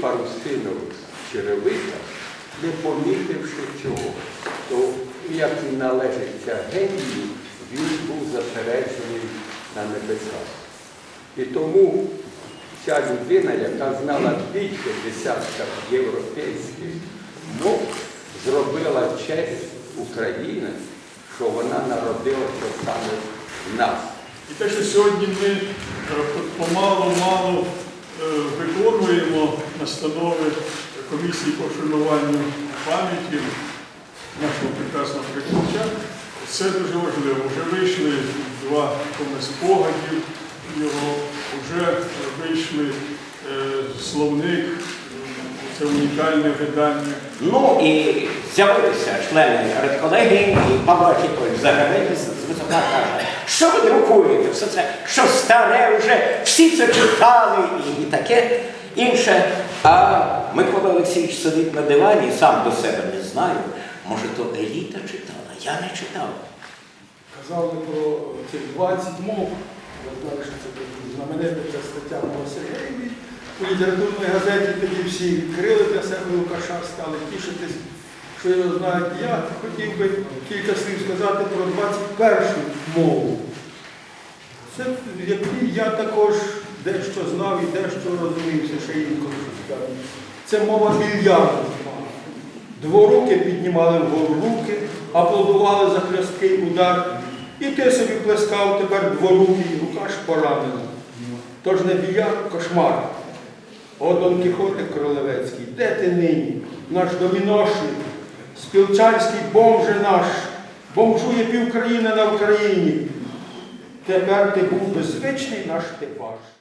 Фаустинових черевиках, не помітивши цього. То, як і належиться генію, він був заперечений на небесах. І тому ця людина, яка знала більше десятка європейських мов, зробила честь України, що вона народилася саме в нас. І те, що сьогодні ми помалу-малу настанови комісії по вшануванню пам'яті нашого прекрасного прикладача, це дуже важливо. Вже вийшли два томи спогадів його, вже вийшли е, словник, це унікальне видання. Ну і з'явилися члени редколегії, і Павло Архіпович Загравець з висока каже, що ви друкуєте, все це, що старе вже, всі це читали і таке інше. А Микола Олексійович сидить на дивані, сам до себе не знаю. Може, то еліта читала, я не читав. Казали про цих 20 мов. Ви знали, що це знаменита стаття Сергієві. У літературній газеті тоді всі відкрили для себе Лукаша, стали тішитись, що його знають. Я хотів би кілька слів сказати про 21 мову. Це в якій я також дещо знав і дещо розумівся, ще інколи кажу. Це мова більярду. Дворуки піднімали вгору руки, аплодували за хресткий удар. І ти собі плескав тепер дворукий, рука ж поранена. Тож не більярд, кошмар. О, Дон Кіхоте Королевецький, де ти нині, наш доміношник, спілчанський бомже наш, бомжує півкраїни на Україні. Тепер ти був беззвичний наш типаж.